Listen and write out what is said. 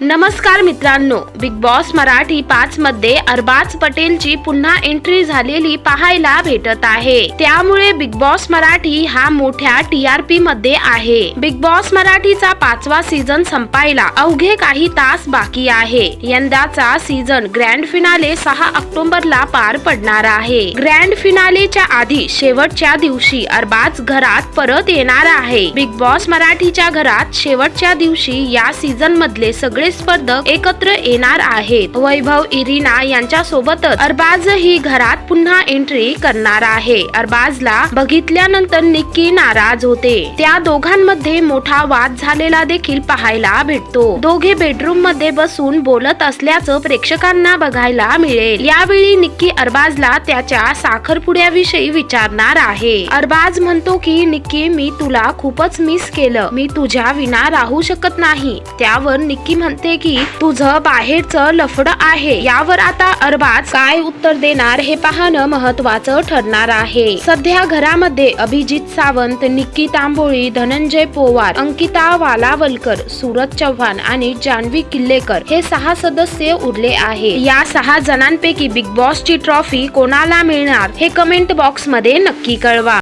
नमस्कार मित्रांनो big boss Marathi पाच मध्ये अरबाज पटेलची पुन्हा एंट्री झालेली पाहायला भेटत आहे. त्यामुळे बिग बॉस मराठी हा मोठ्या टी आर पी मध्ये आहे. बिग बॉस मराठीचा पाचवा सीझन संपायला अवघे काही तास बाकी आहे. यंदाचा सीझन ग्रँड फिनाले सहा ऑक्टोबरला पार पडणार आहे. ग्रँड फिनालेच्या आधी शेवटच्या दिवशी अरबाज घरात परत येणार आहे. बिग बॉस मराठीच्या घरात शेवटच्या दिवशी या सीझन मधले सगळे स्पर्धक एकत्र येणार आहेत. वैभव इरिना यांच्या सोबतच अरबाज ही घरात पुन्हा एंट्री करणार आहे. अरबाजला बघितल्यानंतर निक्की नाराज होते. त्या दोघांमध्ये मोठा वाद झालेला देखील पाहायला भेटतो. दोघे बेडरूममध्ये बसून बोलत असल्याचं प्रेक्षकांना बघायला मिळेल. यावेळी निक्की अरबाजला त्याच्या साखरपुड्याविषयी विचारणार आहे. अरबाज म्हणतो की निक्की मी तुला खूपच मिस केलं. मी तुझ्या विना राहू शकत नाही. त्यावर निक्की म्हणते की तुझं बाहेरचं लफड आहे. यावर आता अरबाज काय उत्तर देणार हे पाहणं महत्वाचं ठरणार आहे. सध्या घरामध्ये अभिजित सावंत निक्की तांबोळी धनंजय पोवार अंकिता वालावलकर सूरज चव्हाण आणि जान्हवी किल्लेकर हे सहा सदस्य उरले आहे. या सहा जणांपैकी बिग बॉसची ट्रॉफी कोणाला मिळणार हे कमेंट बॉक्समध्ये नक्की कळवा.